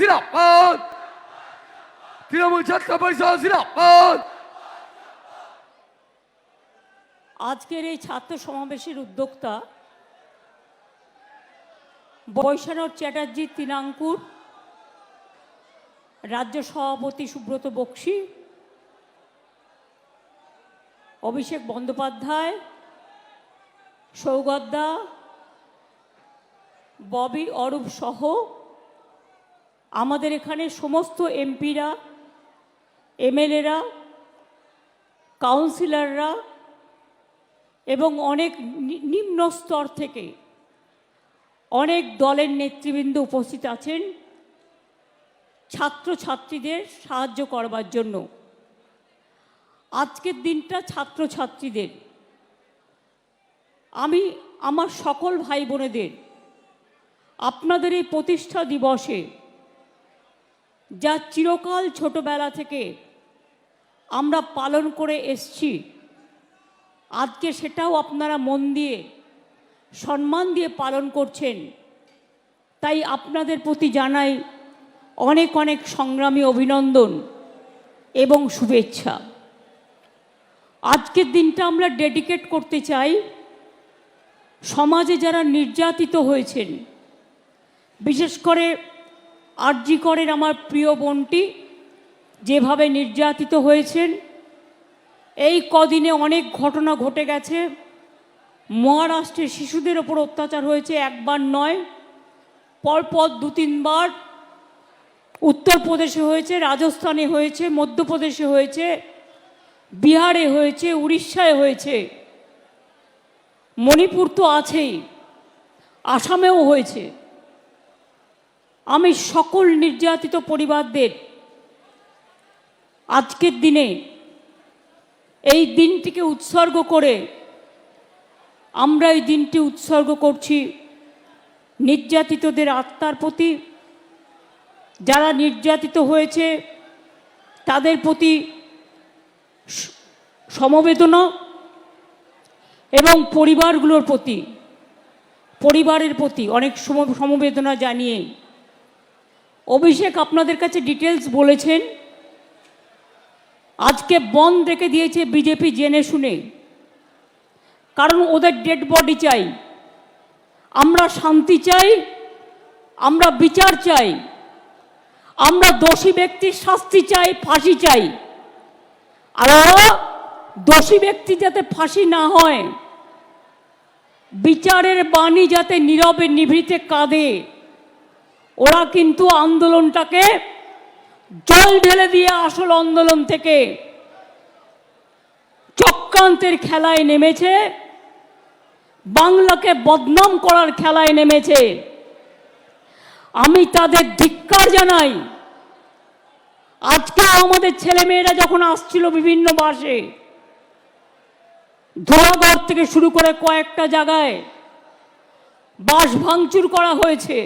জিন্দাবাদ। তৃণমূল ছাত্র পরিষদ জিন্দাবাদ। আজকের এই ছাত্র সমাবেশের উদ্যোক্তা বৈশানর চ্যাটার্জি তিনাঙ্কুর রাজ্য সভাপতি সুব্রত বক্সি, অভিষেক বন্দ্যোপাধ্যায় সৌগদ্দা ববি অরূপ সহ আমাদের এখানে সমস্ত এমপিরা, এমএলএরা, কাউন্সিলররা এবং অনেক নিম্ন স্তর থেকে অনেক দলের নেতৃবৃন্দ উপস্থিত আছেন ছাত্রছাত্রীদের সাহায্য করবার জন্য। আজকের দিনটা ছাত্রছাত্রীদের। আমি আমার সকল ভাই বোনেদের আপনাদের এই প্রতিষ্ঠা দিবসে যা চিরকাল ছোটবেলা থেকে আমরা পালন করে এসছি। আজকে সেটাও আপনারা মন দিয়ে, সম্মান দিয়ে পালন করছেন। তাই আপনাদের প্রতি জানাই অনেক অনেক সংগ্রামী অভিনন্দন এবং শুভেচ্ছা। আজকের দিনটা আমরা ডেডিকেট করতে চাই, সমাজে যারা নির্যাতিত হয়েছেন, বিশেষ করে আরজি করের আমার প্রিয় বোনটি, যেভাবে নির্যাতিত হয়েছেন। এই কদিনে অনেক ঘটনা ঘটে গেছে। মহারাষ্ট্রে শিশুদের ওপর অত্যাচার হয়েছে একবার নয়, পরপর দু তিনবার উত্তরপ্রদেশে হয়েছে, রাজস্থানে হয়েছে, মধ্যপ্রদেশে হয়েছে, বিহারে হয়েছে, উড়িষ্যায় হয়েছে। মণিপুর তো আছেই, আসামেও হয়েছে। আমি সকল নির্যাতিত পরিবারদের আজকের দিনে এই দিনটিকে উৎসর্গ করে আমরা এই দিনটি উৎসর্গ করছি নির্যাতিতদের আত্মার প্রতি। যারা নির্যাতিত হয়েছে, তাদের প্রতি সমবেদনা এবং পরিবারগুলোর প্রতি, পরিবারের প্রতি অনেক সম- সমবেদনা জানিয়ে অভিষেক আপনাদের কাছে ডিটেলস বলেছেন। আজকে বন্ধ রেখে দিয়েছে বিজেপি জেনে শুনে। কারণ ওদের ডেড বডি চাই। আমরা শান্তি চাই, আমরা বিচার চাই, আমরা দোষী ব্যক্তির শাস্তি চাই, ফাঁসি চাই। আর দোষী ব্যক্তি যাতে ফাঁসি না হয়, বিচারের বাণী যাতে নীরবে নিভৃতে কাঁদে। ওরা কিন্তু আন্দোলনটাকে জল ঢেলে দিয়ে আসল আন্দোলন থেকে চক্রান্তের খেলায় নেমেছে, বাংলাকে বদনাম করার খেলায় নেমেছে। আমি তাদের ধিক্কার জানাই। আজকে আমাদের ছেলেমেয়েরা যখন আসছিল বিভিন্ন বাসে ধোয়াঘর থেকে শুরু করে কয়েকটা জায়গায় বাস ভাঙচুর করা হয়েছে।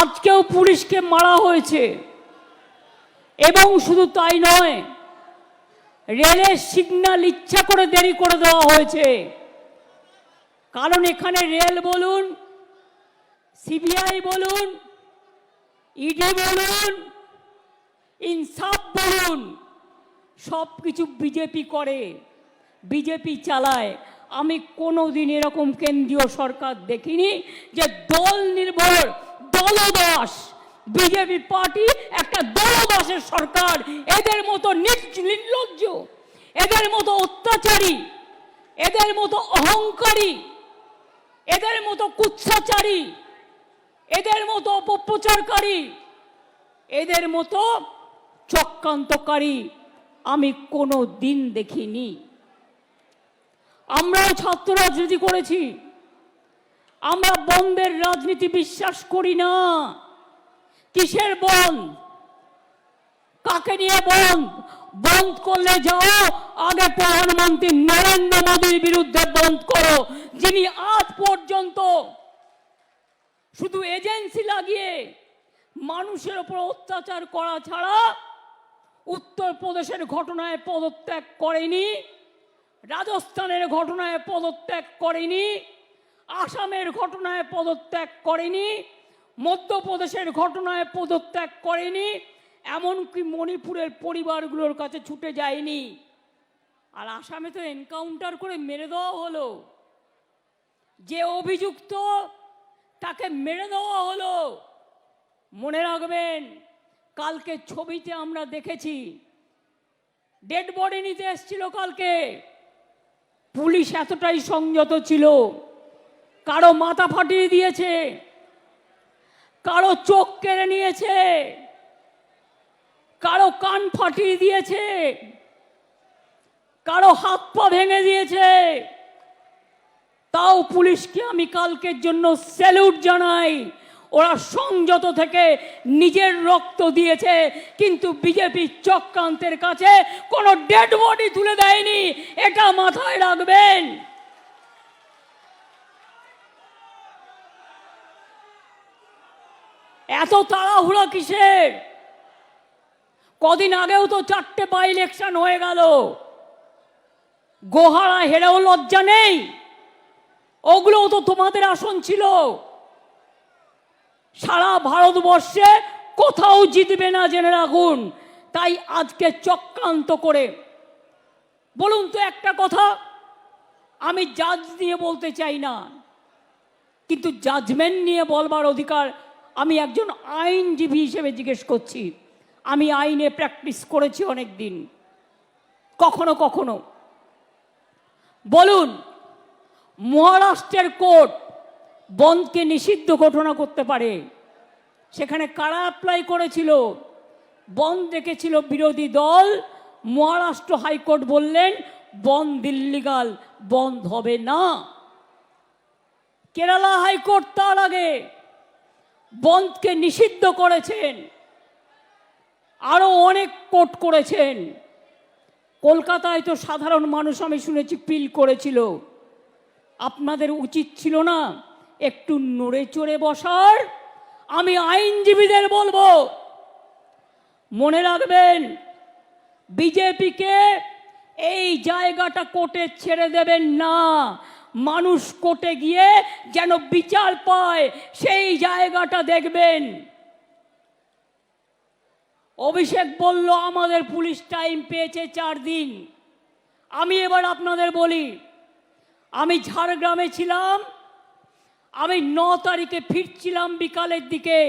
আজকেও পুলিশকে মারা হয়েছে। এবং শুধু তাই নয় রেলের সিগন্যাল ইচ্ছা করে দেরি করে দেওয়া হয়েছে। কারণ এখানে রেল বলুন সিবিআই বলুন ইডি বলুন, ইনসাফ বলুন সব কিছু বিজেপি করে বিজেপি চালায়। আমি কোনো দিন এরকম কেন্দ্রীয় সরকার দেখিনি যে দল নির্ভর দলদাস বিজেপি পার্টি একটা দলদাসের সরকার। এদের মতো নির্লজ্জ, এদের মতো অত্যাচারী, এদের মতো অহংকারী, এদের মতো কুৎসাচারী, এদের মতো অপপ্রচারকারী, এদের মতো চক্রান্তকারী আমি কোনো দিন দেখিনি। আমরাও ছাত্র করেছি আমরা বন্ধের রাজনীতি বিশ্বাস করি না। কিসের বন্ধ কাকে নিয়ে বন্ধ বন্ধ করলে যাও, আগে প্রধানমন্ত্রী নরেন্দ্র মোদীর বিরুদ্ধে বন্ধ করো, যিনি আজ পর্যন্ত শুধু এজেন্সি লাগিয়ে মানুষের উপর অত্যাচার করা ছাড়া উত্তরপ্রদেশের ঘটনায় পদত্যাগ করেনি, রাজস্থানের ঘটনায় পদত্যাগ করেনি আসামের ঘটনায় পদত্যাগ করেনি, মধ্যপ্রদেশের ঘটনায় পদত্যাগ করেনি, এমনকি মণিপুরের পরিবারগুলোর কাছে ছুটে যায়নি। আর আসামে তো এনকাউন্টার করে মেরে দেওয়া হলো। যে অভিযুক্ত তাকে মেরে দেওয়া হলো। মনে রাখবেন, কালকে ছবিতে আমরা দেখেছি ডেড বডি নিতে এসেছিল কালকে। পুলিশ এতটাই সংযত ছিল। কারও মাথা ফাটিয়ে দিয়েছে, কারও চোখ কেড়ে নিয়েছে, কারও কান ফাটিয়ে দিয়েছে, কারও হাত পা ভেঙে দিয়েছে। তাও পুলিশকে আমি কালকের জন্য স্যালুট জানাই। ওরা সংযত থেকে নিজের রক্ত দিয়েছে, কিন্তু বিজেপি চক্রান্তের কাছে কোনো ডেড বডি তুলে দেয়নি। এটা মাথায় রাখবেন। এত তাড়াহুড়ো কিসের? কদিন আগেও তো চারটে বাই ইলেকশন হয়ে গেল। গোহারা হেরেও লজ্জা নেই। ওগুলোও তো তোমাদের আসন ছিল। সারা ভারতবর্ষে কোথাও জিতবে না জেনে রাখুন। তাই আজকে চক্রান্ত করে। বলুন তো একটা কথা, আমি জাজ দিয়ে বলতে চাই না। কিন্তু জাজমেন্ট নিয়ে বলবার অধিকার আমি একজন আইনজীবী হিসেবে জিজ্ঞেস করছি। আমি আইনে প্র্যাকটিস করেছি অনেক দিন কখনো কখনো। বলুন, মহারাষ্ট্রের কোর্ট বন্ধকে নিষিদ্ধ ঘোষণা করতে পারে। সেখানে কারা অ্যাপ্লাই করেছিল? বন্ধ রেখেছিল বিরোধী দল। মহারাষ্ট্র হাইকোর্ট বললেন বন দিল্লিগাল বন্ধ হবে না। কেরালা হাইকোর্ট তার আগে বন্ধকে নিষিদ্ধ করেছেন। আরও অনেক কোর্ট করেছেন। কলকাতায় তো সাধারণ মানুষ, আমি শুনেছি, পিল করেছিল। আপনাদের উচিত ছিল না একটু নড়ে চড়ে বসার? আমি আইনজীবীদের বলব, মনে রাখবেন, বিজেপিকে এই জায়গাটা কোর্টে ছেড়ে দেবেন না। মানুষ কোর্টে গিয়ে যেন বিচার পায়, সেই জায়গাটা দেখবেন। অভিষেক বলল, আমাদের পুলিশ টাইম পেয়েছে চার দিন। আমি এবার আপনাদের বলি, আমি ঝাড়গ্রামে ছিলাম, আমি ন তারিখে ফিরছিলাম বিকালের দিকে।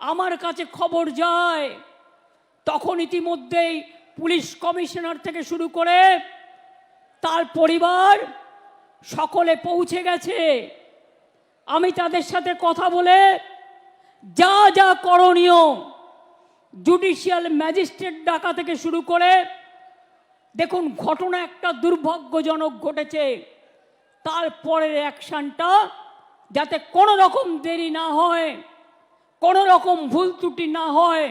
আমার কাছে খবর যায়, তখন ইতিমধ্যেই পুলিশ কমিশনার থেকে শুরু করে তার পরিবার সকলে পৌঁছে গেছে। আমি তাদের সাথে কথা বলে যা যা করণীয় জুডিশিয়াল ম্যাজিস্ট্রেট ডাকা থেকে শুরু করে, দেখুন ঘটনা একটা দুর্ভাগ্যজনক ঘটেছে। তারপরের অ্যাকশনটা যাতে কোনো রকম দেরি না হয়, কোনো রকম ভুল ত্রুটি না হয়।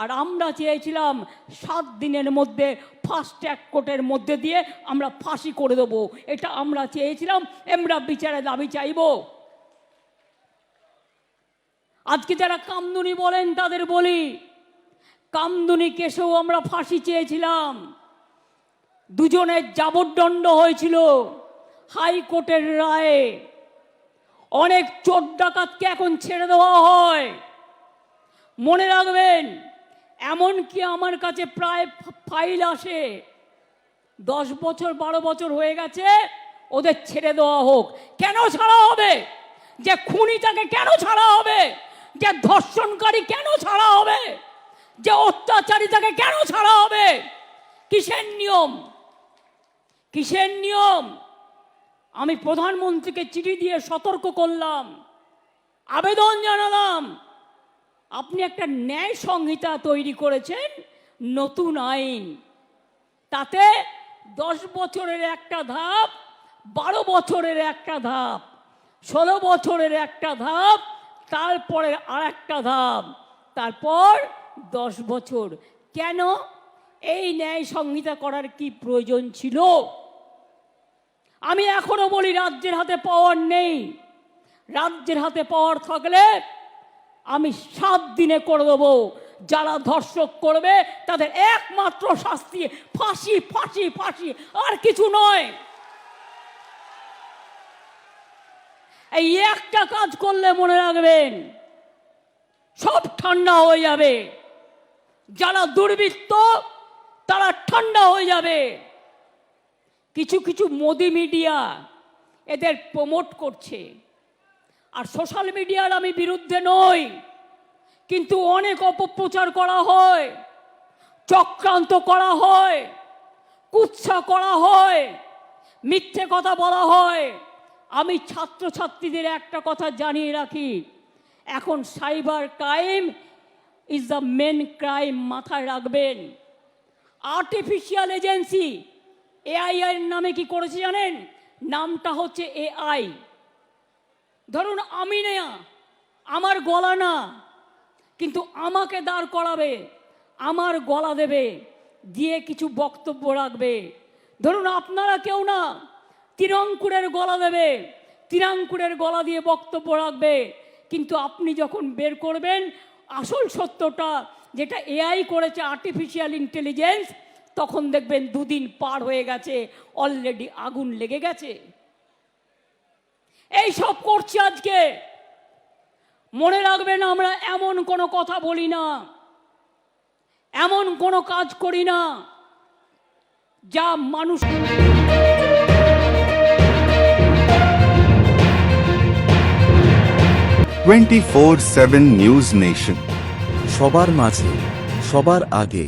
আর আমরা চেয়েছিলাম সাত দিনের মধ্যে ফাস্ট ট্র্যাক কোর্টের মধ্যে দিয়ে আমরা ফাঁসি করে দেবো। এটা আমরা চেয়েছিলাম, আমরা বিচারে দাবি চাইব। আজকে যারা কামদুনি বলেন, তাদের বলি, কামদুনি কেসেও আমরা ফাঁসি চেয়েছিলাম। দুজনের যাবজ্দণ্ড হয়েছিল হাইকোর্টের রায়ে। অনেক চোর ডাকাতকে এখন ছেড়ে দেওয়া হয়। মনে রাখবেন এমন কি আমার কাছে প্রায় ফাইল আসে। দশ বছর, বারো বছর হয়ে গেছে, ওদের ছেড়ে দেওয়া হোক। কেন ছাড়া হবে? যে খুনি তাকে কেন ছাড়া হবে? যে ধর্ষণকারী কেন ছাড়া হবে? যে অত্যাচারী তাকে কেন ছাড়া হবে? কিসের নিয়ম? কিসের নিয়ম? আমি প্রধানমন্ত্রীকে চিঠি দিয়ে সতর্ক করলাম, আবেদন জানালাম আপনি একটা ন্যায় সংহিতা তৈরি করেছেন নতুন আইন। তাতে দশ বছরের একটা ধাপ, বারো বছরের একটা ধাপ, ষোলো বছরের একটা ধাপ, তারপরে আর একটা ধাপ, তারপর দশ বছর। কেন? এই ন্যায় সংহিতা করার কি প্রয়োজন ছিল? আমি এখনও বলি, রাজ্যের হাতে পাওয়ার নেই। রাজ্যের হাতে পাওয়ার থাকলে আমি সাত দিনে করে দেবো। যারা ধর্ষক করবে, তাদের একমাত্র শাস্তি, ফাঁসি ফাঁসি ফাঁসি, আর কিছু নয়। এই একটা কাজ করলে মনে রাখবেন, সব ঠান্ডা হয়ে যাবে। যারা দুর্বৃত্ত, তারা ঠান্ডা হয়ে যাবে। কিছু কিছু মোদি মিডিয়া এদের প্রমোট করছে। আর সোশ্যাল মিডিয়ার আমি বিরুদ্ধে নই। কিন্তু অনেক অপপ্রচার করা হয়, চক্রান্ত করা হয়, কুৎসা করা হয়, মিথ্যে কথা বলা হয়। আমি ছাত্রছাত্রীদের একটা কথা জানিয়ে রাখি, এখন cyber crime is the main crime মাথায় রাখবেন। আর্টিফিশিয়াল এজেন্সি এআই এর নামে কি করেছে জানেন? নামটা হচ্ছে এআই ধরুন আমি নেয়া, আমার গলা না, কিন্তু আমাকে দাঁড় করাবে, আমার গলা দেবে, দিয়ে কিছু বক্তব্য রাখবে। ধরুন আপনারা কেউ না, তিরঙ্কুরের গলা দেবে, তিরাঙ্কুরের গলা দিয়ে বক্তব্য রাখবে, কিন্তু আপনি যখন বের করবেন, আসল সত্যটা যেটা এআই করেছে আর্টিফিশিয়াল ইন্টেলিজেন্স তখন দেখবেন দুদিন পার হয়ে গেছে অলরেডি আগুন লেগে গেছে। এই সব করছি আজকে। মনে রাখবেন, আমরা এমন কোনো কথা বলি না। এমন কোনো কাজ করি না যা মানুষ 24/7 নিউজ নেশন। সবার মাঝে, সবার আগে